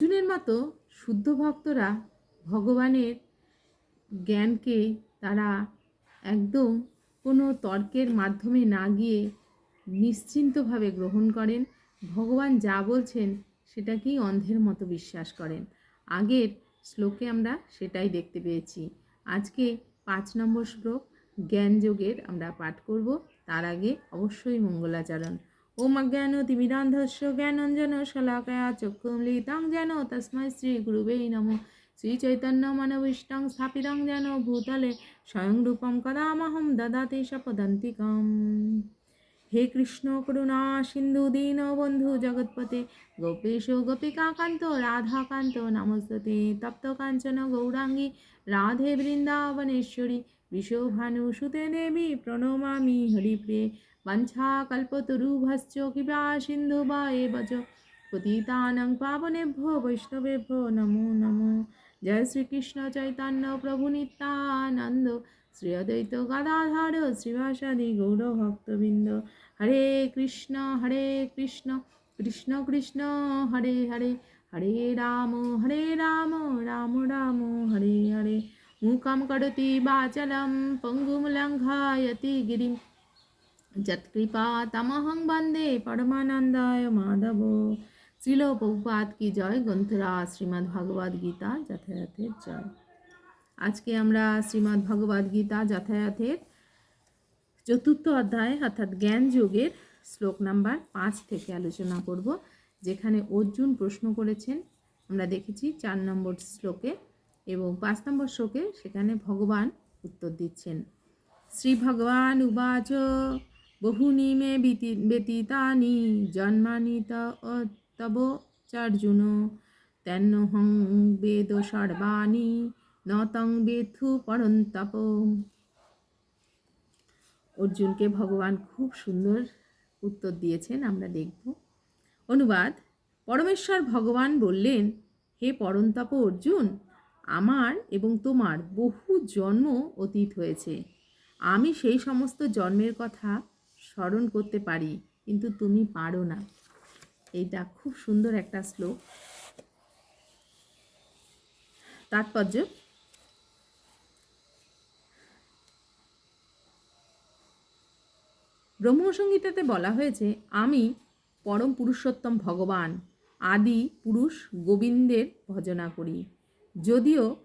অর্জুনের মতো শুদ্ধ ভক্তরা ভগবানের জ্ঞানকে তারা একদম কোনো তর্কের মাধ্যমে না গিয়ে নিশ্চিন্তভাবে গ্রহণ করেন। ভগবান যা বলছেন সেটাকেই অন্ধের মতো বিশ্বাস করেন। আগের শ্লোকে আমরা সেটাই দেখতে পেয়েছি। আজকে পাঁচ নম্বর শ্লোক, জ্ঞানযোগের আমরা পাঠ করব। তার আগে অবশ্যই মঙ্গলাচরণ। ওম অজ্ঞান তিমিরান্ধস্য জ্ঞানঞ্জন শলাকয়া চক্ষুমলিতাং যেন তস্মৈ শ্রী গুরুবে নমো শ্রী চৈতন্য মানবিষ্টং স্থাপিতং যেন ভূতলে স্বয়ং রূপম কদামহম দদাতি শপদন্তিকম হে কৃষ্ণ করুণা সিন্ধু দীন বন্ধু জগৎপতে গোপেশ গোপিকা কান্ত রাধাকান্ত নমস্তে তপ্ত কাঞ্চন গৌরাঙ্গী রাধে বৃন্দাবনেশ্বরী বিশ্বভানু সুতে দেবী প্রণমামি হরিপ্রিয়ে কল্পতরুভশ্চ কৃপা সিন্ধু বা বচ পতিতানং পাবনেভ্যো বৈষ্ণবেভ্যো নমো নমো জয় শ্রীকৃষ্ণ চৈতন্য প্রভু নিত্যানন্দ শ্রী অদ্বৈত গদাধর শ্রীবাসাদি গৌর ভক্তবৃন্দ হরে কৃষ্ণ হরে কৃষ্ণ কৃষ্ণ কৃষ্ণ হরে হরে হরে রাম হরে রাম রাম রাম হরে হরে মুখম করতি বাচলম পঙ্গুম লঙ্ঘায়তি গিরিম যৎকৃপা তমহং বন্দে পরমানন্দায় মাধব শ্রীল কি জয় গ্রন্থরা শ্রীমদ্ ভগবদ গীতা যথাযথের জয় আজকে আমরা শ্রীমদ্ ভগবদ গীতা যথাযথের চতুর্থ অধ্যায় অর্থাৎ জ্ঞান যোগের শ্লোক নাম্বার পাঁচ থেকে আলোচনা করব যেখানে অর্জুন প্রশ্ন করেছেন আমরা দেখেছি চার নম্বর শ্লোকে এবং পাঁচ নম্বর শ্লোকে সেখানে ভগবান উত্তর দিচ্ছেন শ্রী ভগবান উবাচ বহুনি মে ব্যতীতানি জন্মানি তব চার্জুন তেন্নহং বেদ সর্বাণি নতং বেথু পরন্তপ। অর্জুনকে ভগবান খুব সুন্দর উত্তর দিয়েছেন, আমরা দেখব। অনুবাদ, পরমেশ্বর ভগবান বললেন, হে পরন্তপ অর্জুন, আমার এবং তোমার বহু জন্ম অতীত হয়েছে। আমি সেই সমস্ত জন্মের কথা স্মরণ করতে পারি, কিন্তু তুমি পারো না। এইটা খুব সুন্দর একটা শ্লোক। তাৎপর্য ব্রহ্মসংগীতাতে বলা হয়েছে, আমি পরম পুরুষোত্তম ভগবান, আদি পুরুষ গোবিন্দের ভজনা করি। যদিও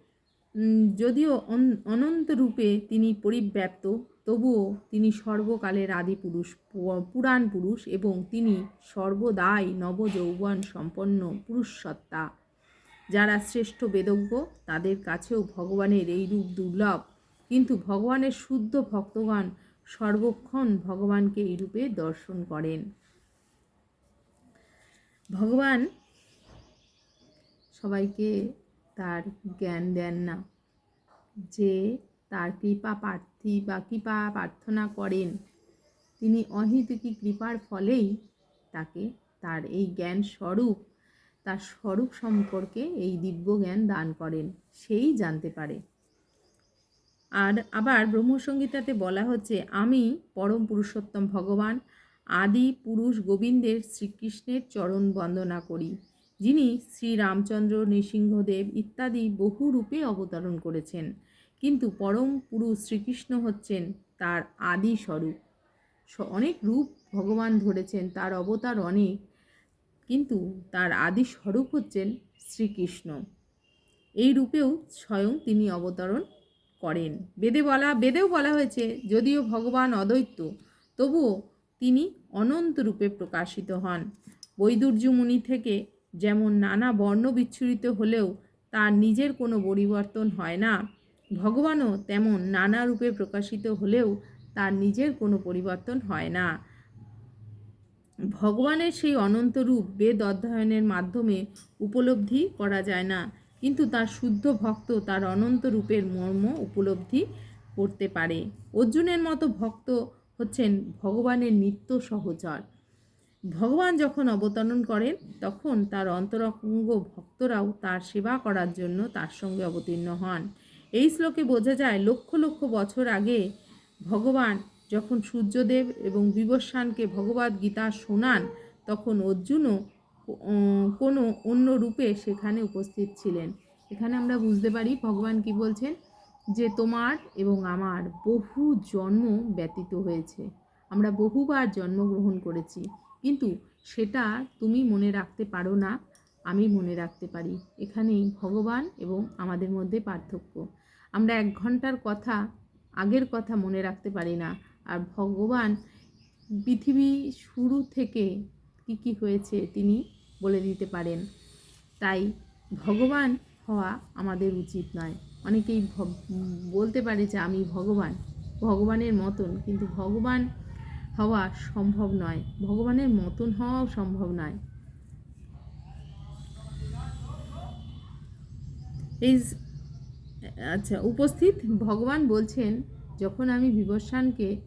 যদিও অন- অনন্ত রূপে তিনি পরিব্যাপ্ত তবুও তিনি সর্বকালের আদি পুরুষ পুরাণ পুরুষ এবং তিনি সর্বদাই নবযৌবন সম্পন্ন পুরুষ সত্তা যারা শ্রেষ্ঠ বেদজ্ঞ, তাদের কাছেও ভগবানের এই রূপ দুর্লভ। কিন্তু ভগবানের শুদ্ধ ভক্তগণ সর্বক্ষণ ভগবানকে এই রূপে দর্শন করেন। ভগবান সবাইকে তার জ্ঞান দেন না যে তার কৃপা প্রার্থী বা কৃপা প্রার্থনা করেন। তিনি অহিতুকি কৃপার ফলেই তাকে তার এই জ্ঞান স্বরূপ, তার স্বরূপ সম্পর্কে এই দিব্য জ্ঞান দান করেন, সেই জানতে পারে। আর আবার ব্রহ্মসংগীতাতে বলা হচ্ছে, আমি পরম পুরুষোত্তম ভগবান, আদি পুরুষ গোবিন্দের শ্রীকৃষ্ণের চরণ বন্দনা করি, যিনি শ্রী রামচন্দ্র নৃসিংহদেব ইত্যাদি বহু রূপে অবতরণ করেছেন। কিন্তু পরম পুরুষ শ্রীকৃষ্ণ হচ্ছেন তার আদি স্বরূপ। অনেক রূপ ভগবান ধরেছেন তার অবতার অনেক, কিন্তু তার আদি স্বরূপ হচ্ছেন শ্রীকৃষ্ণ। এই রূপেও স্বয়ং তিনি অবতরণ করেন। বেদে বলা, বেদেও বলা হয়েছে, যদিও ভগবান অদ্বৈত, তবুও তিনি অনন্ত রূপে প্রকাশিত হন। বৈদুর্য মুনি থেকে যেমন নানা বর্ণ বিচ্ছুরিত হলেও তার নিজের কোনো পরিবর্তন হয় না। ভগবানও তেমন নানা রূপে প্রকাশিত হলেও তার নিজের কোনো পরিবর্তন হয় না। ভগবানের সেই অনন্ত রূপ বেদ অধ্যয়নের মাধ্যমে উপলব্ধি করা যায় না, কিন্তু তার শুদ্ধ ভক্ত তার অনন্ত রূপের মর্ম উপলব্ধি করতে পারে। অর্জুনের মতো ভক্ত হচ্ছেন ভগবানের নিত্য সহচর। ভগবান যখন অবতরণ করেন, তখন তার অন্তরঙ্গ ভক্তরাও তার সেবা করার জন্য তার সঙ্গে অবতীর্ণ হন। এই শ্লোকে বোঝা যায়, লক্ষ লক্ষ বছর আগে ভগবান যখন সূর্যদেব এবং বিবস্বানকে ভগবদ গীতা শোনান, তখন অর্জুনও কোনো অন্য রূপে সেখানে উপস্থিত ছিলেন। এখানে আমরা বুঝতে পারি, ভগবান কি বলছেন? যে তোমার এবং আমার বহু জন্ম ব্যতীত হয়েছে। আমরা বহুবার জন্মগ্রহণ করেছি, কিন্তু সেটা তুমি মনে রাখতে পারো না, আমি মনে রাখতে পারি। এখানেই ভগবান এবং আমাদের মধ্যে পার্থক্য। আমরা এক ঘণ্টার কথা, আগের কথা মনে রাখতে পারি না। আর ভগবান পৃথিবী শুরু থেকে কি কি হয়েছে তিনি বলে দিতে পারেন। তাই ভগবান হওয়া আমাদের উচিত নয়। অনেকেই বলতে পারে যে আমি ভগবান, ভগবানের মতন, কিন্তু ভগবান হওয়া সম্ভব নয়। ভগবানের মতন হওয়াও সম্ভব নয়। এই আচ্ছা উপস্থিত ভগবান বলছেন, যখন আমি বিবস্বানকে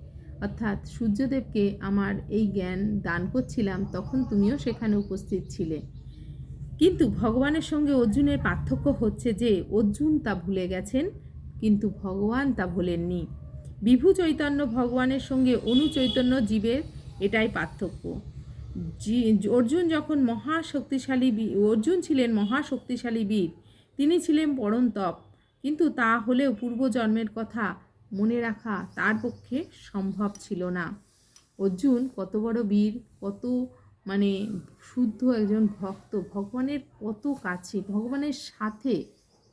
অর্থাৎ সূর্যদেবকে আমার এই জ্ঞান দান করছিলাম, তখন তুমিও সেখানে উপস্থিত ছিলে। কিন্তু ভগবানের সঙ্গে অর্জুনের পার্থক্য হচ্ছে যে, অর্জুন তা ভুলে গেছেন, কিন্তু ভগবান তা ভোলেননি। বিভু চৈতন্য ভগবানের সঙ্গে অনু চৈতন্য জীবের এটাই পার্থক্য। অর্জুন যখন মহাশক্তিশালী অর্জুন ছিলেন মহাশক্তিশালী বীর, তিনি ছিলেন পরম তপ। কিন্তু তা হলেও পূর্বজন্মের কথা মনে রাখা তার পক্ষে সম্ভব ছিল না। অর্জুন কত বড় বীর, কত মানে শুদ্ধ একজন ভক্ত, ভগবানের কত কাছে, ভগবানের সাথে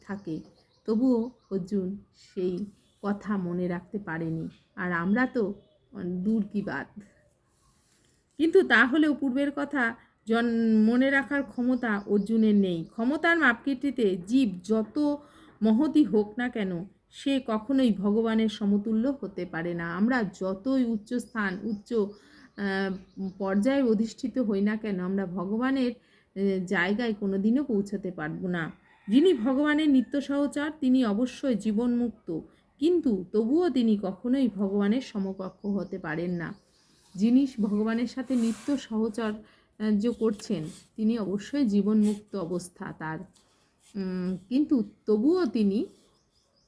থাকে। তবুও অর্জুন সেই কথা মনে রাখতে পারেনি। আর আমরা তো দূর কি বাদ। কিন্তু তাহলেও পূর্বের কথা জন, মনে রাখার ক্ষমতা অর্জুনের নেই। ক্ষমতার মাপকীর্তিতে জীব যত মহতি হোক না কেন, সে কখনোই ভগবানের সমতুল্য হতে পারে না। আমরা যতই উচ্চ স্থান, উচ্চ পর্যায়ে অধিষ্ঠিত হই না কেন, আমরা ভগবানের জায়গায় কোনোদিনও পৌঁছাতে পারব না। যিনি ভগবানের নিত্য সহচার, তিনি অবশ্যই জীবনমুক্ত। কিন্তু তবুও তিনি কখনোই ভগবানের সমকক্ষ হতে পারেন না। যিনি ভগবানের সাথে নিত্য সহচর্য করছেন, তিনি অবশ্যই জীবনমুক্ত অবস্থা তার। কিন্তু তবুও তিনি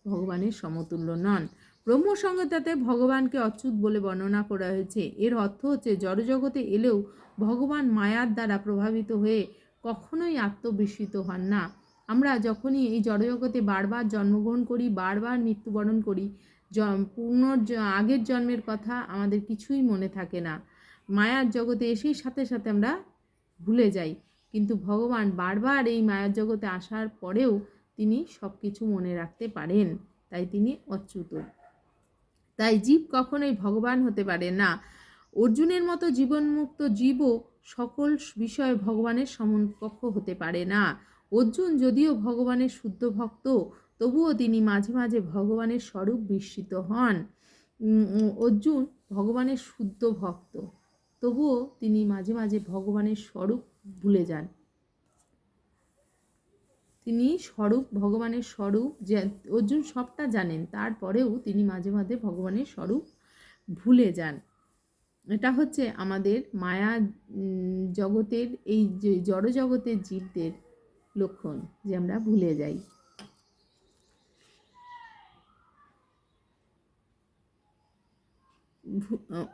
ভগবানের সমতুল্য নন। ব্রহ্মসংহিতাতে ভগবানকে অচ্যুত বলে বর্ণনা করা হয়েছে। এর অর্থ হচ্ছে, জড়জগতে এলেও ভগবান মায়ার দ্বারা প্রভাবিত হয়ে কখনোই আত্মবিস্মৃত হন না। আমরা যখনই এই জড়জগতে বারবার জন্মগ্রহণ করি, বারবার মৃত্যুবরণ করি পুনর আগের জন্মের কথা আমাদের কিছুই মনে থাকে না। মায়ার জগতে এসেই সাথে সাথে আমরা ভুলে যাই। কিন্তু ভগবান বারবার এই মায়ার জগতে আসার পরেও তিনি সব কিছু মনে রাখতে পারেন। তাই তিনি অচ্যুত। তাই জীব কখনোই ভগবান হতে পারে না। অর্জুনের মতো জীবনমুক্ত জীবও সকল বিষয়ে ভগবানের সমকক্ষ হতে পারে না। অর্জুন যদিও ভগবানের শুদ্ধ ভক্ত, তবুও তিনি মাঝে মাঝে ভগবানের স্বরূপ বিস্মিত হন। অর্জুন ভগবানের শুদ্ধ ভক্ত, তবুও তিনি মাঝে মাঝে ভগবানের স্বরূপ ভুলে যান। তিনি স্বরূপ, ভগবানের স্বরূপ, যে অর্জুন সবটা জানেন, তারপরেও তিনি মাঝে মাঝে ভগবানের স্বরূপ ভুলে যান। এটা হচ্ছে আমাদের মায়া জগতের এই যে জড় জগতের জীবদের লক্ষণ যে আমরা ভুলে যাই।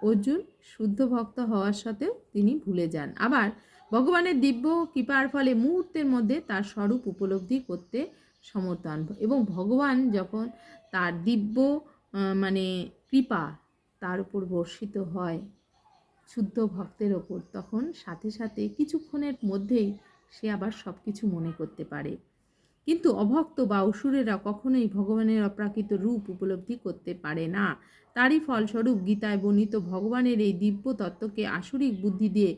অর্জুন শুদ্ধ ভক্ত হওয়ার সাথেও তিনি ভুলে যান। আবার ভগবানের দিব্য কৃপার ফলে মুহূর্তের মধ্যে তার স্বরূপ উপলব্ধি করতে সমর্থ হন। এবং ভগবান যখন তার দিব্য মানে কৃপা তার উপর বর্ষিত হয় শুদ্ধ ভক্তের ওপর, তখন সাথে সাথে কিছুক্ষণের মধ্যেই সে আবার সব কিছু মনে করতে পারে। কিন্তু অভক্ত বা অসুরেরা কখনোই ভগবানের অপ্রাকৃত রূপ উপলব্ধি করতে পারে না। তারই ফলস্বরূপ গীতায় বর্ণিত ভগবানের এই দিব্য তত্ত্বকে আসরিক বুদ্ধি দিয়ে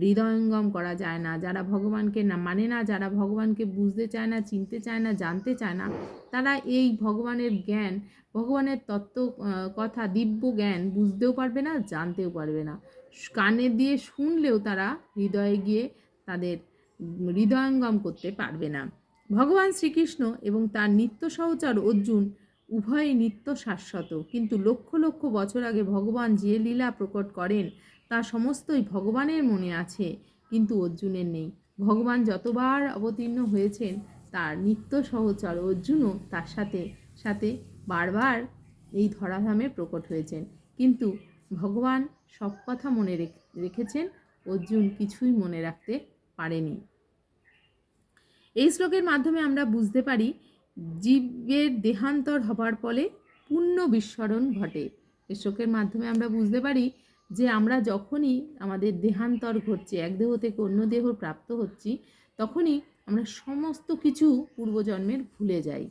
হৃদয়ঙ্গম করা যায় না। যারা ভগবানকে না মানে না, যারা ভগবানকে বুঝতে চায় না, চিনতে চায় না, জানতে চায় না, তারা এই ভগবানের জ্ঞান, ভগবানের তত্ত্ব কথা, দিব্য জ্ঞান বুঝতেও পারবে না, জানতেও পারবে না। কানে দিয়ে শুনলেও তারা হৃদয়ে গিয়ে তাদের হৃদয়ঙ্গম করতে পারবে না। ভগবান শ্রীকৃষ্ণ এবং তার নিত্য সহচর অর্জুন উভয়ই নিত্য শাশ্বত। কিন্তু লক্ষ লক্ষ বছর আগে ভগবান যে লীলা প্রকট করেন তা সমস্তই ভগবানের মনে আছে, কিন্তু অর্জুনের নেই। ভগবান যতবার অবতীর্ণ হয়েছেন, তার নিত্য সহচর অর্জুনও তার সাথে সাথে বারবার এই ধরাধামে প্রকট হয়েছেন। কিন্তু ভগবান সব কথা মনে রেখ- রেখেছেন, অর্জুন কিছুই মনে রাখতে পারেনি। এই শ্লোকের মাধ্যমে আমরা বুঝতে পারি, জীবের দেহান্তর হবার ফলে পূর্ণ বিস্মরণ ঘটে। এই শ্লোকের মাধ্যমে আমরা বুঝতে পারি যে আমরা যখনই আমাদের দেহান্তর ঘটছে, এক দেহ থেকে অন্য দেহ প্রাপ্ত হচ্ছি, তখনই আমরা সমস্ত কিছু পূর্বজন্মের ভুলে যাই।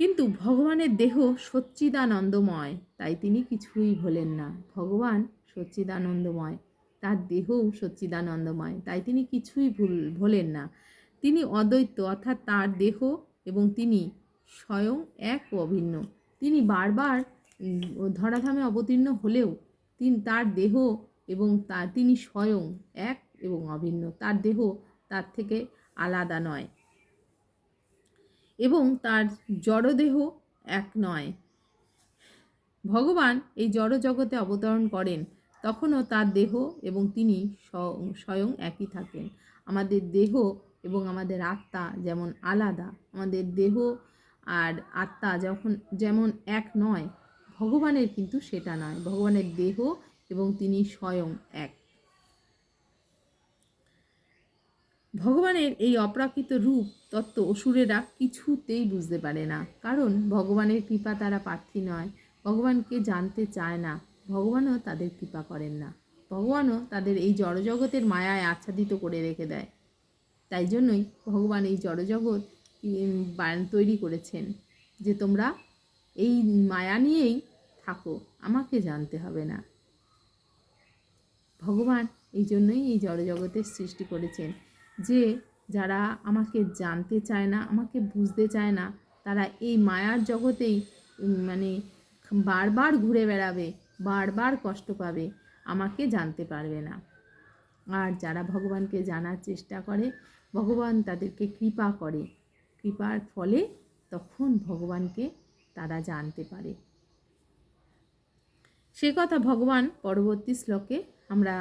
কিন্তু ভগবানের দেহ সচ্চিদানন্দময়, তাই তিনি কিছুই ভোলেন না। ভগবান সচ্চিদানন্দময়, তার দেহও সচ্চিদানন্দময়, তাই তিনি কিছুই ভুল, ভোলেন না। তিনি অদ্বৈত, অর্থাৎ তার দেহ এবং তিনি স্বয়ং এক অভিন্ন। তিনি বারবার ধরাধামে অবতীর্ণ হলেও তিনি তার দেহ এবং তা, তিনি স্বয়ং এক এবং অভিন্ন। তার দেহ তার থেকে আলাদা নয় এবং তার জড়দেহ এক নয়। ভগবান এই জড় জগতে অবতরণ করেন, তখনও তার দেহ এবং তিনি স্বয়ং একই থাকেন। আমাদের দেহ এবং আমাদের আত্মা যেমন আলাদা, আমাদের দেহ আর আত্মা যখন, যেমন এক নয় ভগবানের কিন্তু সেটা নয়, ভগবানের দেহ এবং তিনি স্বয়ং এক। ভগবানের এই অপ্রাকৃত রূপ তত্ত্ব অসুরেরা কিছুতেই বুঝতে পারে না। কারণ ভগবানের কৃপা তারা প্রার্থী নয়, ভগবানকে জানতে চায় না, ভগবানও তাদের কৃপা করেন না। ভগবানও তাদের এই জড়জগতের মায়ায় আচ্ছাদিত করে রেখে দেয়। তাই জন্যই ভগবান এই জড়জগৎ তৈরি করেছেন যে তোমরা এই মায়া নিয়েই থাকো, আমাকে জানতে হবে না। ভগবান এই জন্যই এই জড়জগতের সৃষ্টি করেছেন যে যারা আমাকে জানতে চায় না, আমাকে বুঝতে চায় না, তারা এই মায়ার জগতেই মানে বারবার ঘুরে বেড়াবে, বারবার কষ্ট পাবে, আমাকে জানতে পারবে না। আর যারা ভগবানকে জানার চেষ্টা করে, ভগবান তাদেরকে কৃপা করে। কৃপার ফলে তখন ভগবানকে তারা জানতে পারে। সে কথা ভগবান পরবর্তী শ্লোকে আমরা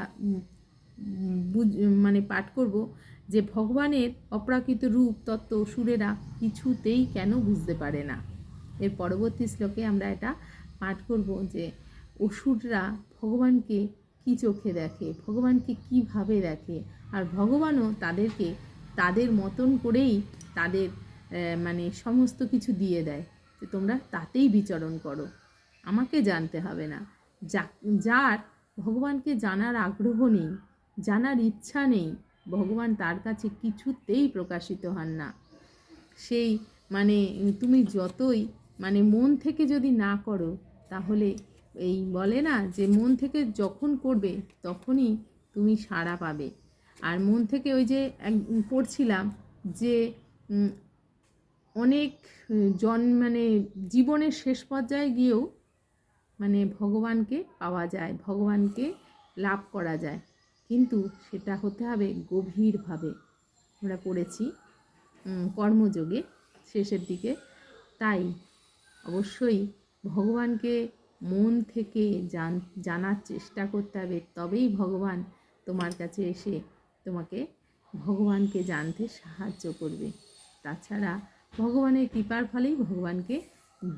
বুঝ মানে পাঠ করব যে ভগবানের অপ্রাকৃত রূপ, তত্ত্ব, সুরেরা কিছুতেই কেন বুঝতে পারে না। এর পরবর্তী শ্লোকে আমরা এটা পাঠ করব যে অসুররা ভগবানকে কি চোখে দেখে, ভগবানকে কীভাবে দেখে, আর ভগবানও তাদেরকে তাদের মতন করেই তাদের মানে সমস্ত কিছু দিয়ে দেয়। যে তোমরা তাতেই বিচরণ করো। আমাকে জানতে হবে না। যার ভগবানকে জানার আগ্রহ নেই, জানার ইচ্ছা নেই, ভগবান তার কাছে কিছুতেই প্রকাশিত হন না। সেই মানে তুমি যতই মানে মন থেকে যদি না করো, তাহলে এই বলে না যে মন থেকে যখন করবে, তখনই তুমি সাড়া পাবে। আর মন থেকে ওই যে পড়ছিলাম যে অনেক জন মানে জীবনের শেষ পর্যায়ে গিয়েও মানে ভগবানকে পাওয়া যায়, ভগবানকে লাভ করা যায়। কিন্তু সেটা হতে হবে গভীরভাবে। আমরা পড়েছি কর্মযোগে শেষের দিকে। তাই অবশ্যই ভগবানকে মন থেকে জান, জানার চেষ্টা করতে হবে। তবেই ভগবান তোমার কাছে এসে তোমাকে, ভগবানকে জানতে সাহায্য করবে। তাছাড়া ভগবানের কৃপার ফলেই ভগবানকে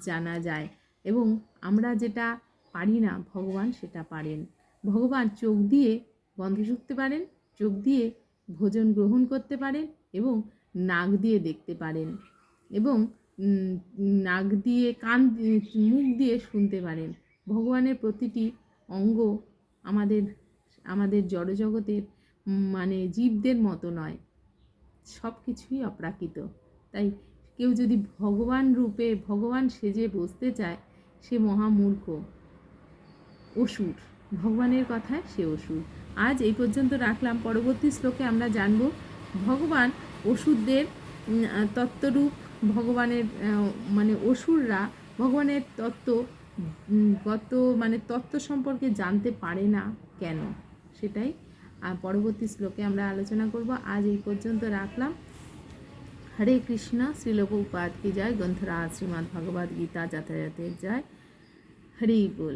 জানা যায়। এবং আমরা যেটা পারি না, ভগবান সেটা পারেন। ভগবান চোখ দিয়ে গন্ধ শুকতে পারেন, চোখ দিয়ে ভোজন গ্রহণ করতে পারেন এবং নাক দিয়ে দেখতে পারেন এবং নাক দিয়ে কান মুখ দিয়ে শুনতে পারেন। ভগবানের প্রতিটি অঙ্গ আমাদের আমাদের জড়জগতের মানে জীবদের মতো নয় সব কিছুই অপ্রাকৃত। তাই কেউ যদি ভগবান রূপে, ভগবান সেজে বসতে চায় সে মহামূর্খ। অসুর। ভগবানের কথায় সে অসুর। আজ এই পর্যন্ত রাখলাম। পরবর্তী শ্লোকে আমরা জানব, ভগবান অসুরদের তত্ত্বরূপ ভগবানের মানে অসুররা ভগবানের তত্ত্ব গত মানে তত্ত্ব সম্পর্কে জানতে পারে না কেন? সেটাই। পরবর্তী শ্লোকে আমরা আলোচনা করব। আজ এই পর্যন্ত রাখলাম। হরে কৃষ্ণ শ্রীলোক উপাদ কি জয় গ্রন্থরাজ শ্রীমদ্ ভগবদ্গীতা যাতায়াতের জয়। হরি বল।